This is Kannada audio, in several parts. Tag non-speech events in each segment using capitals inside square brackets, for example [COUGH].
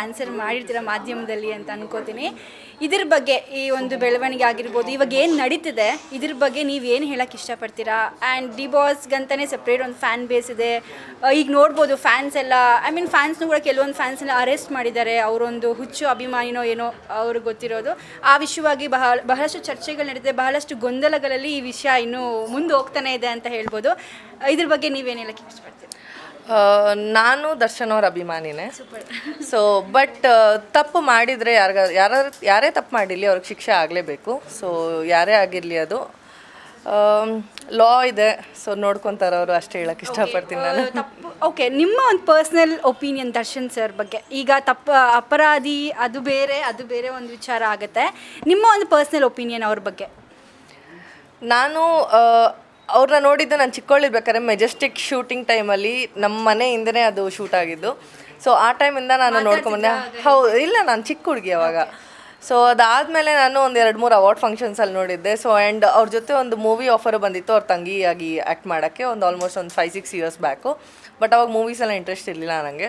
ಆನ್ಸರ್ ಮಾಡಿರ್ತೀರ ಮಾಧ್ಯಮದಲ್ಲಿ ಅಂತ ಅನ್ಕೋತೀನಿ. ಇದ್ರ ಬಗ್ಗೆ ಈ ಒಂದು ಬೆಳವಣಿಗೆ ಆಗಿರ್ಬೋದು, ಇವಾಗ ಏನು ನಡೀತಿದೆ, ಇದ್ರ ಬಗ್ಗೆ ನೀವು ಏನು ಹೇಳಕ್ಕೆ ಇಷ್ಟಪಡ್ತೀರಾ? ಆ್ಯಂಡ್ ಡಿ ಬಾಸ್ಗಂತಲೇ ಸಪ್ರೇಟ್ ಒಂದು ಫ್ಯಾನ್ ಬೇಸ್ ಇದೆ. ಈಗ ನೋಡ್ಬೋದು ಫ್ಯಾನ್ಸ್ ಎಲ್ಲ ಐ ಮೀನ್ ಫ್ಯಾನ್ಸ್ನೂ ಕೂಡ ಕೆಲವೊಂದು ಫ್ಯಾನ್ಸ್ನ ಅರೆಸ್ಟ್ ಮಾಡಿದ್ದಾರೆ. ಅವರೊಂದು ಹುಚ್ಚು ಅಭಿಮಾನಿನೋ ಏನೋ ಅವ್ರಿಗೆ ಗೊತ್ತಿರೋದು. ಆ ವಿಷಯವಾಗಿ ಬಹಳ ಬಹಳಷ್ಟು ಚರ್ಚೆಗಳು ನಡೀತಿದೆ, ಬಹಳಷ್ಟು ಗೊಂದಲಗಳಲ್ಲಿ ಈ ವಿಷಯ ಇನ್ನೂ ಮುಂದೆ ಹೋಗ್ತಾನೆ ಇದೆ ಅಂತ ಹೇಳ್ಬೋದು. ಇದ್ರ ಬಗ್ಗೆ ನೀವೇನು ಹೇಳಕ್ಕೆ ಇಷ್ಟಪಡ್ತೀರಾ? ನಾನು ದರ್ಶನ್ ಅವ್ರ ಅಭಿಮಾನಿನೇ. ಸೂಪರ್. ಸೊ ಬಟ್ ತಪ್ಪು ಮಾಡಿದರೆ ಯಾರಿಗ ಯಾರ ಯಾರೇ ತಪ್ಪು ಮಾಡಿರಲಿ ಅವ್ರಿಗೆ ಶಿಕ್ಷೆ ಆಗಲೇಬೇಕು. ಸೊ ಯಾರೇ ಆಗಿರಲಿ ಅದು. ಲಾ ಇದೆ. ಸೊ ನೋಡ್ಕೊತಾರೆ ಅವರು ಅಷ್ಟೇ ಹೇಳಕ್ಕೆ ಇಷ್ಟಪಡ್ತೀನಿ ನಾನು. ತಪ್ಪು. ಓಕೆ ನಿಮ್ಮ ಒಂದು ಪರ್ಸ್ನಲ್ ಒಪಿನಿಯನ್ ದರ್ಶನ್ ಸರ್ ಬಗ್ಗೆ. ಈಗ ತಪ್ಪ ಅಪರಾಧಿ ಅದು ಬೇರೆ ಅದು ಬೇರೆ ಒಂದು ವಿಚಾರ ಆಗುತ್ತೆ. ನಿಮ್ಮ ಒಂದು ಪರ್ಸ್ನಲ್ ಒಪಿನಿಯನ್ ಅವ್ರ ಬಗ್ಗೆ. ನಾನು ಅವ್ರನ್ನ ನೋಡಿದ್ದು ನಾನು ಚಿಕ್ಕವಳಿರ್ಬೇಕಾದ್ರೆ ಮೆಜೆಸ್ಟಿಕ್ ಶೂಟಿಂಗ್ ಟೈಮಲ್ಲಿ ನಮ್ಮ ಮನೆ ಹಿಂದೆನೇ ಅದು ಶೂಟ್ ಆಗಿದ್ದು. ಸೊ ಆ ಟೈಮಿಂದ ನಾನು ನೋಡ್ಕೊಂಬಂದೆ. ಹೌದು ಇಲ್ಲ ನಾನು ಚಿಕ್ಕ ಹುಡುಗಿ ಅವಾಗ. ಸೊ ಅದಾದಮೇಲೆ ನಾನು ಒಂದು ಎರಡು ಮೂರು ಅವಾರ್ಡ್ ಫಂಕ್ಷನ್ಸಲ್ಲಿ ನೋಡಿದ್ದೆ. ಸೊ ಆ್ಯಂಡ್ ಅವ್ರ ಜೊತೆ ಒಂದು ಮೂವಿ ಆಫರ್ ಬಂದಿತ್ತು ಅವ್ರ ತಂಗಿಯಾಗಿ ಆ್ಯಕ್ಟ್ ಮಾಡೋಕ್ಕೆ ಒಂದು ಆಲ್ಮೋಸ್ಟ್ ಒಂದು five six years back but ಅವಾಗ ಮೂವೀಸ್ ಎಲ್ಲ ಇಂಟ್ರೆಸ್ಟ್ ಇರಲಿಲ್ಲ ನನಗೆ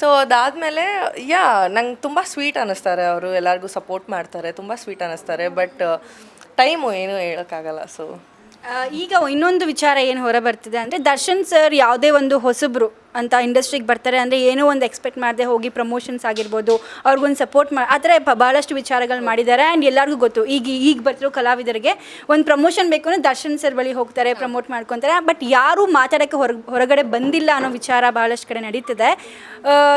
ಸೊ ಅದಾದಮೇಲೆ ಯಾ ನಂಗೆ ತುಂಬ ಸ್ವೀಟ್ ಅನ್ನಿಸ್ತಾರೆ ಅವರು. ಎಲ್ಲರಿಗೂ ಸಪೋರ್ಟ್ ಮಾಡ್ತಾರೆ ತುಂಬ ಸ್ವೀಟ್ ಅನ್ನಿಸ್ತಾರೆ ಬಟ್ ಟೈಮು ಏನೂ ಹೇಳೋಕ್ಕಾಗಲ್ಲ. ಸೊ ಈಗ ಇನ್ನೊಂದು ವಿಚಾರ ಏನು ಹೊರ ಬರ್ತಿದೆ ಅಂದರೆ ದರ್ಶನ್ ಸರ್ ಯಾವುದೇ ಒಂದು ಹೊಸಬ್ರು ಅಂತ ಇಂಡಸ್ಟ್ರಿಗೆ ಬರ್ತಾರೆ ಅಂದರೆ ಏನೋ ಒಂದು ಎಕ್ಸ್ಪೆಕ್ಟ್ ಮಾಡದೆ ಹೋಗಿ ಪ್ರಮೋಷನ್ಸ್ ಆಗಿರ್ಬೋದು, ಅವ್ರಿಗೊಂದು ಸಪೋರ್ಟ್ ಮಾ ಆ ಥರ ಭಾಳಷ್ಟು ವಿಚಾರಗಳು ಮಾಡಿದ್ದಾರೆ ಆ್ಯಂಡ್ ಎಲ್ಲರಿಗೂ ಗೊತ್ತು. ಈಗ ಈಗ ಬರ್ತಿರೋ ಕಲಾವಿದರಿಗೆ ಒಂದು ಪ್ರಮೋಷನ್ ಬೇಕು ಅಂದರೆ ದರ್ಶನ್ ಸರ್ ಬಳಿ ಹೋಗ್ತಾರೆ ಪ್ರಮೋಟ್ ಮಾಡ್ಕೊತಾರೆ. ಬಟ್ ಯಾರೂ ಮಾತಾಡೋಕ್ಕೆ ಹೊರ ಹೊರಗಡೆ ಬಂದಿಲ್ಲ ಅನ್ನೋ ವಿಚಾರ ಭಾಳಷ್ಟು ಕಡೆ ನಡೀತಿದೆ.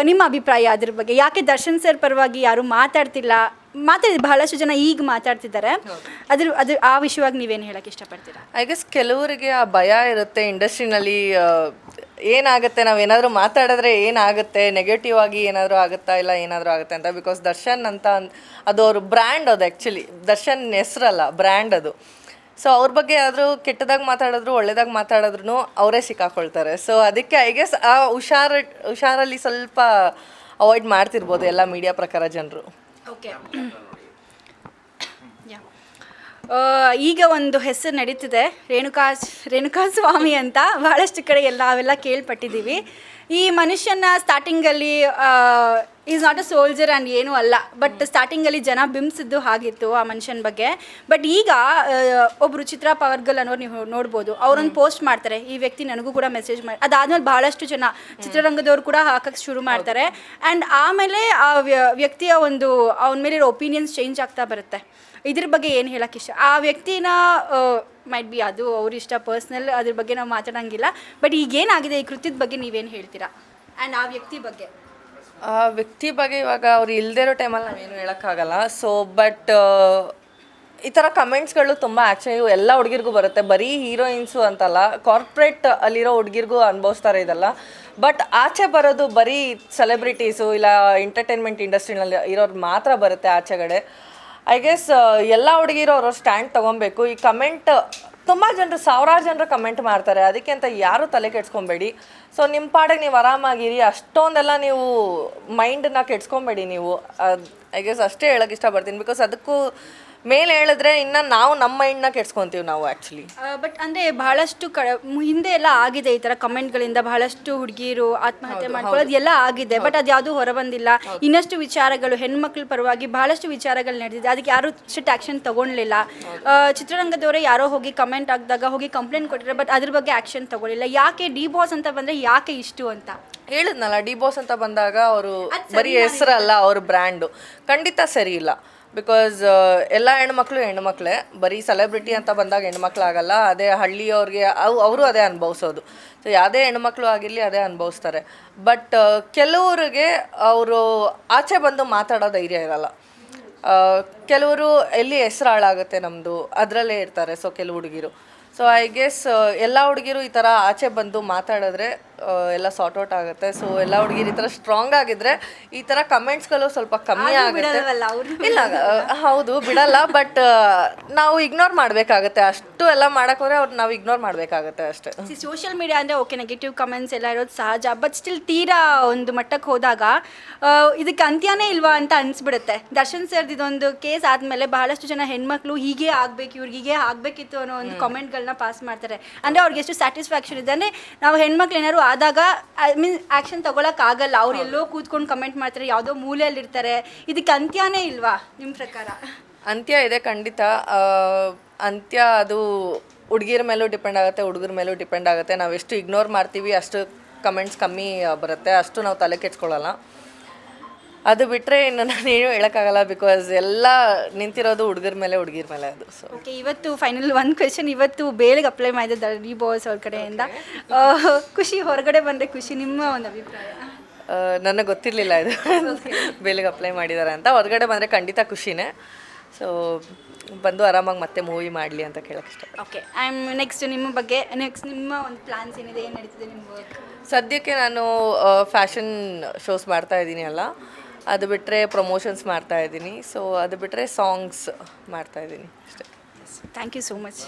ನಿಮ್ಮ ಅಭಿಪ್ರಾಯ ಅದ್ರ ಬಗ್ಗೆ. ಯಾಕೆ ದರ್ಶನ್ ಸರ್ ಪರವಾಗಿ ಯಾರೂ ಮಾತಾಡ್ತಿಲ್ಲ? ಮಾತಾಡಿದ ಬಹಳಷ್ಟು ಜನ ಈಗ ಮಾತಾಡ್ತಿದ್ದಾರೆ. ಅದ್ರ ಅದ್ರ ಆ ವಿಷಯವಾಗಿ ನೀವೇನು ಹೇಳಕ್ಕೆ ಇಷ್ಟಪಡ್ತೀರಾ? ಐ ಗೆಸ್ ಕೆಲವರಿಗೆ ಆ ಭಯ ಇರುತ್ತೆ ಇಂಡಸ್ಟ್ರಿನಲ್ಲಿ ಏನಾಗುತ್ತೆ ನಾವು ಏನಾದರೂ ಮಾತಾಡಿದ್ರೆ ಏನಾಗುತ್ತೆ ನೆಗೆಟಿವ್ ಆಗಿ ಏನಾದರೂ ಆಗುತ್ತಾ ಇಲ್ಲ ಏನಾದರೂ ಆಗುತ್ತೆ ಅಂತ. ಬಿಕಾಸ್ ದರ್ಶನ್ ಅಂತ ಅದು ಅವ್ರ ಬ್ರ್ಯಾಂಡ್ ಅದು ಆ್ಯಕ್ಚುಲಿ ದರ್ಶನ್ ಹೆಸ್ರಲ್ಲ ಬ್ರ್ಯಾಂಡ್ ಅದು. ಸೊ ಅವ್ರ ಬಗ್ಗೆ ಯಾರಾದರೂ ಕೆಟ್ಟದಾಗ ಮಾತಾಡಿದ್ರು ಒಳ್ಳೇದಾಗ ಮಾತಾಡಿದ್ರು ಅವರೇ ಸಿಕ್ಕಾಕೊಳ್ತಾರೆ. ಸೊ ಅದಕ್ಕೆ ಐ ಗೆಸ್ ಆ ಹುಷಾರ ಹುಷಾರಲ್ಲಿ ಸ್ವಲ್ಪ ಅವಾಯ್ಡ್ ಮಾಡ್ತಿರ್ಬೋದು ಎಲ್ಲ ಮೀಡಿಯಾ ಪ್ರಕಾರ ಜನರು. ಓಕೆ. [COUGHS] ಈಗ ಒಂದು ಹೆಸರು ನಡೀತಿದೆ ರೇಣುಕಾ ರೇಣುಕಾ ಸ್ವಾಮಿ ಅಂತ ಬಹಳಷ್ಟು ಕಡೆ ಎಲ್ಲ ಅವೆಲ್ಲ ಕೇಳ್ಪಟ್ಟಿದ್ದೀವಿ. ಈ ಮನುಷ್ಯನ ಸ್ಟಾರ್ಟಿಂಗಲ್ಲಿ is not a soldier and ಏನೂ ಅಲ್ಲ. ಬಟ್ ಸ್ಟಾರ್ಟಿಂಗಲ್ಲಿ ಜನ ಬಿಂಬಿಸಿದ್ದು ಹಾಗಿತ್ತು ಆ ಮನುಷ್ಯನ ಬಗ್ಗೆ. ಬಟ್ ಈಗ ಒಬ್ಬರು ಚಿತ್ರಾ ಪವರ್ಗಲ್ ಅನ್ನೋರು ನೀವು ನೋಡ್ಬೋದು. ಅವರೊಂದು ಪೋಸ್ಟ್ ಮಾಡ್ತಾರೆ. ಈ ವ್ಯಕ್ತಿ ನನಗೂ ಕೂಡ ಮೆಸೇಜ್ ಮಾಡಿ ಅದಾದ್ಮೇಲೆ ಬಹಳಷ್ಟು ಜನ ಚಿತ್ರರಂಗದವ್ರು ಕೂಡ ಹಾಕಕ್ಕೆ ಶುರು ಮಾಡ್ತಾರೆ. ಆ್ಯಂಡ್ ಆಮೇಲೆ ಆ ವ್ಯ- ವ್ಯಕ್ತಿಯ ಒಂದು ಅವನ ಮೇಲಿರೋ ಒಪಿನಿಯನ್ಸ್ ಚೇಂಜ್ ಆಗ್ತಾ ಬರುತ್ತೆ. ಇದ್ರ ಬಗ್ಗೆ ಏನು ಹೇಳಕ್ಕೆ ಇಷ್ಟ? ಆ ವ್ಯಕ್ತಿನ ಮೈಟ್ ಬಿ ಅದು ಅವ್ರ ಇಷ್ಟ ಪರ್ಸ್ನಲ್ ಅದ್ರ ಬಗ್ಗೆ ನಾವು ಮಾತಾಡೋಂಗಿಲ್ಲ. ಬಟ್ ಈಗ ಏನಾಗಿದೆ ಈ ಕೃತ್ಯದ ಬಗ್ಗೆ ನೀವೇನು ಹೇಳ್ತೀರಾ? ಆ್ಯಂಡ್ ಆ ವ್ಯಕ್ತಿ ಬಗ್ಗೆ. ಆ ವ್ಯಕ್ತಿ ಬಗ್ಗೆ ಇವಾಗ ಅವ್ರು ಇಲ್ಲದೇ ಇರೋ ಟೈಮಲ್ಲಿ ನಾವೇನು ಹೇಳೋಕ್ಕಾಗಲ್ಲ. ಸೊ ಬಟ್ ಈ ಥರ ಕಮೆಂಟ್ಸ್ಗಳು ತುಂಬ ಆ್ಯಕ್ಚುಲಿ ಎಲ್ಲ ಹುಡುಗಿರ್ಗೂ ಬರುತ್ತೆ. ಬರೀ ಹೀರೋಯಿನ್ಸು ಅಂತಲ್ಲ ಕಾರ್ಪೊರೇಟ್ ಅಲ್ಲಿರೋ ಹುಡುಗಿರ್ಗೂ ಅನುಭವಿಸ್ತಾರೆ ಇದೆಲ್ಲ. ಬಟ್ ಆಚೆ ಬರೋದು ಬರೀ ಸೆಲೆಬ್ರಿಟೀಸು ಇಲ್ಲ ಎಂಟರ್ಟೈನ್ಮೆಂಟ್ ಇಂಡಸ್ಟ್ರಿನಲ್ಲಿ ಇರೋರು ಮಾತ್ರ ಬರುತ್ತೆ ಆಚೆಗಡೆ. ಐ ಗೆಸ್ ಎಲ್ಲ ಹುಡುಗಿರು ಅವರು ಸ್ಟ್ಯಾಂಡ್ ತೊಗೊಬೇಕು. ಈ ಕಮೆಂಟ್ ತುಂಬ ಜನರು, ಸಾವಿರಾರು ಜನರು ಕಮೆಂಟ್ ಮಾಡ್ತಾರೆ. ಅದಕ್ಕೆ ಅಂತ ಯಾರು ತಲೆ ಕೆಡ್ಸ್ಕೊಬೇಡಿ. ಸೊ ನಿಮ್ಮ ಪಾಡಿಗೆ ನೀವು ಆರಾಮಾಗಿರಿ. ಅಷ್ಟೊಂದೆಲ್ಲ ನೀವು ಮೈಂಡನ್ನ ಕೆಡ್ಸ್ಕೊಬೇಡಿ ನೀವು. ಐ ಗೆಸ್ ಅಷ್ಟೇ ಹೇಳೋಕ್ಕೆ ಇಷ್ಟಪಡ್ತೀನಿ. ಬಿಕಾಸ್ ಅದಕ್ಕೂ ಮೇಲೆ ಹೇಳಿದ್ರೆ ಇನ್ನ ನಾವು ನಮ್ಮ ಮೈಂಡ್ನ ಕೆಡ್ಸ್ಕೊಂತೀವಿ ನಾವು ಆ್ಯಕ್ಚುಲಿ ಬಟ್ ಅಂದರೆ ಬಹಳಷ್ಟು ಕ ಹಿಂದೆ ಎಲ್ಲ ಆಗಿದೆ ಈ ಥರ ಕಮೆಂಟ್ಗಳಿಂದ ಬಹಳಷ್ಟು ಹುಡುಗಿರು ಆತ್ಮಹತ್ಯೆ ಮಾಡ್ಕೊಳ್ಳೋದು ಎಲ್ಲ ಆಗಿದೆ ಬಟ್ ಅದು ಯಾವುದೂ ಹೊರಬಂದಿಲ್ಲ. ಇನ್ನಷ್ಟು ವಿಚಾರಗಳು ಹೆಣ್ಮಕ್ಳ ಪರವಾಗಿ ಬಹಳಷ್ಟು ವಿಚಾರಗಳು ನಡೆದಿದೆ. ಅದಕ್ಕೆ ಯಾರು ಸ್ಟ್ರಿಕ್ಟ್ ಆ್ಯಕ್ಷನ್ ತಗೊಳ್ಲಿಲ್ಲ ಚಿತ್ರರಂಗದವರೇ ಯಾರೋ ಹೋಗಿ ಕಮೆಂಟ್ ಹಾಕಿದಾಗ ಹೋಗಿ ಕಂಪ್ಲೇಂಟ್ ಕೊಟ್ಟರೆ ಬಟ್ ಅದ್ರ ಬಗ್ಗೆ ಆ್ಯಕ್ಷನ್ ತಗೊಳ್ಳಿಲ್ಲ. ಯಾಕೆ ಡಿ ಬಾಸ್ ಅಂತ ಬಂದರೆ ಯಾಕೆ ಇಷ್ಟು ಅಂತ? ಹೇಳಿದ್ನಲ್ಲ ಡಿ ಬಾಸ್ ಅಂತ ಬಂದಾಗ ಅವರು ಬರೀ ಹೆಸರಲ್ಲ ಅವ್ರ ಬ್ರ್ಯಾಂಡು ಖಂಡಿತ ಸರಿ ಇಲ್ಲ. ಬಿಕಾಸ್ ಎಲ್ಲ ಹೆಣ್ಮಕ್ಳು ಹೆಣ್ಮಕ್ಳೇ. ಬರೀ ಸೆಲೆಬ್ರಿಟಿ ಅಂತ ಬಂದಾಗ ಹೆಣ್ಮಕ್ಳಾಗಲ್ಲ ಅದೇ ಹಳ್ಳಿಯವ್ರಿಗೆ ಅವು ಅವರು ಅದೇ ಅನುಭವಿಸೋದು. ಸೊ ಯಾವುದೇ ಹೆಣ್ಮಕ್ಳು ಆಗಿರಲಿ ಅದೇ ಅನುಭವಿಸ್ತಾರೆ. ಬಟ್ ಕೆಲವ್ರಿಗೆ ಅವರು ಆಚೆ ಬಂದು ಮಾತಾಡೋ ಧೈರ್ಯ ಇರಲ್ಲ. ಆ, ಕೆಲವರು ಎಲ್ಲಿ ಹೆಸರು ಹಾಳಾಗುತ್ತೆ ನಮ್ಮದು ಅದರಲ್ಲೇ ಇರ್ತಾರೆ. ಸೊ ಕೆಲವು ಹುಡುಗಿರು. ಸೊ ಐ ಗೆಸ್ ಎಲ್ಲ ಹುಡುಗಿರು ಈ ಥರ ಆಚೆ ಬಂದು ಮಾತಾಡಿದ್ರೆ ಎಲ್ಲ ಸಾರ್ಟ್ ಔಟ್ ಆಗುತ್ತೆ. ಸೊ ಎಲ್ಲ ಹುಡುಗಿರು ಈ ಥರ ಸ್ಟ್ರಾಂಗ್ ಆಗಿದ್ರೆ ಈ ಥರ ಕಮೆಂಟ್ಸ್ಗಳು ಸ್ವಲ್ಪ ಕಮ್ಮಿ ಆಗುತ್ತೆ. ಇಲ್ಲ ಹೌದು ಬಿಡಲ್ಲ ಬಟ್ ನಾವು ಇಗ್ನೋರ್ ಮಾಡ್ಬೇಕಾಗತ್ತೆ. ಅಷ್ಟು ಎಲ್ಲ ಮಾಡಕ್ಕೆ ಹೋದ್ರೆ ಅವ್ರು ನಾವು ಇಗ್ನೋರ್ ಮಾಡ್ಬೇಕಾಗುತ್ತೆ ಅಷ್ಟೇ. ಸೋಷಿಯಲ್ ಮೀಡಿಯಾ ಅಂದ್ರೆ ಓಕೆ ನೆಗೆಟಿವ್ ಕಮೆಂಟ್ಸ್ ಎಲ್ಲ ಇರೋದು ಸಹಜ ಬಟ್ ಸ್ಟಿಲ್ ತೀರಾ ಒಂದು ಮಟ್ಟಕ್ಕೆ ಹೋದಾಗ ಇದಕ್ಕೆ ಅಂತ್ಯನೇ ಇಲ್ವಾ ಅಂತ ಅನಿಸ್ಬಿಡುತ್ತೆ. ದರ್ಶನ್ ಸರ್ ಇದೊಂದು ಕೇಸ್ ಆದಮೇಲೆ ಬಹಳಷ್ಟು ಜನ ಹೆಣ್ಮಕ್ಳು ಹೀಗೆ ಆಗಬೇಕು ಇವ್ರಿಗೆ ಹೀಗೆ ಆಗ್ಬೇಕಿತ್ತು ಅನ್ನೋ ಒಂದು ಕಾಮೆಂಟ್ಗಳನ್ನ ಪಾಸ್ ಮಾಡ್ತಾರೆ. ಅಂದ್ರೆ ಅವ್ರಿಗೆ ಎಷ್ಟು ಸ್ಯಾಟಿಸ್ಫ್ಯಾಕ್ಷನ್ ಇದೆ ಅಂದ್ರೆ ನಾವು ಹೆಣ್ಮಕ್ಳು ಏನಾದ್ರು ಆದಾಗ ಐ ಮೀನ್ ಆ್ಯಕ್ಷನ್ ಆಗಲ್ಲ. ಅವ್ರು ಎಲ್ಲೋ ಕೂತ್ಕೊಂಡು ಕಮೆಂಟ್ ಮಾಡ್ತಾರೆ ಯಾವುದೋ ಮೂಲೆಯಲ್ಲಿರ್ತಾರೆ. ಇದಕ್ಕೆ ಅಂತ್ಯನೇ ಇಲ್ವಾ ನಿಮ್ಮ ಪ್ರಕಾರ? ಅಂತ್ಯ ಇದೆ ಖಂಡಿತ. ಅಂತ್ಯ ಅದು ಹುಡುಗಿರ ಮೇಲೂ ಡಿಪೆಂಡ್ ಆಗುತ್ತೆ ಹುಡುಗರ ಮೇಲೂ ಡಿಪೆಂಡ್ ಆಗುತ್ತೆ. ನಾವು ಎಷ್ಟು ಇಗ್ನೋರ್ ಮಾಡ್ತೀವಿ ಅಷ್ಟು ಕಮೆಂಟ್ಸ್ ಕಮ್ಮಿ ಬರುತ್ತೆ. ಅಷ್ಟು ನಾವು ತಲೆ ಕೆಡ್ಸ್ಕೊಳ್ಳಲ್ಲ ಅದು ಬಿಟ್ಟರೆ ಇನ್ನು ನಾನು ಏನು ಹೇಳೋಕ್ಕಾಗಲ್ಲ ಬಿಕಾಸ್ ಎಲ್ಲ ನಿಂತಿರೋದು ಹುಡುಗರ ಮೇಲೆ ಹುಡುಗಿರ ಮೇಲೆ ಅದು ಸೊ ಓಕೆ ಇವತ್ತು ಫೈನಲ್ ಒಂದು ಕ್ವೆಶನ್ ಇವತ್ತು ಬೇಳೆಗೆ ಅಪ್ಲೈ ಮಾಡಿದ್ದಾರೆ ಡಿ ಬಾಯ್ಸ್ ಅವ್ರ ಕಡೆಯಿಂದ. ಖುಷಿ ಹೊರಗಡೆ ಬಂದರೆ ಖುಷಿ ನಿಮ್ಮ ಒಂದು ಅಭಿಪ್ರಾಯ? ನನಗೆ ಗೊತ್ತಿರಲಿಲ್ಲ ಇದು. ಬೇಲೆಗೆ ಅಪ್ಲೈ ಮಾಡಿದ್ದಾರೆ ಅಂತ. ಹೊರಗಡೆ ಬಂದರೆ ಖಂಡಿತ ಖುಷಿನೇ. ಸೊ ಬಂದು ಆರಾಮಾಗಿ ಮತ್ತೆ ಮೂವಿ ಮಾಡಲಿ ಅಂತ ಕೇಳಕ್ಕೆ ಇಷ್ಟ ಓಕೆ ಐ ಆಮ್ ನೆಕ್ಸ್ಟ್ ನಿಮ್ಮ ಬಗ್ಗೆ. ನೆಕ್ಸ್ಟ್ ನಿಮ್ಮ ಒಂದು ಪ್ಲಾನ್ಸ್ ಏನಿದೆ ಏನು ನಡೀತಿದೆ ನಿಮ್ಮ ಸದ್ಯಕ್ಕೆ ನಾನು ಫ್ಯಾಷನ್ ಶೋಸ್ ಮಾಡ್ತಾ ಇದ್ದೀನಿ ಅಲ್ಲ. ಅದು ಬಿಟ್ಟರೆ ಪ್ರಮೋಷನ್ಸ್ ಮಾಡ್ತಾ ಇದ್ದೀನಿ. ಸೊ ಅದು ಬಿಟ್ಟರೆ ಸಾಂಗ್ಸ್ ಮಾಡ್ತಾ ಇದ್ದೀನಿ ಅಷ್ಟೇ. Thank you so much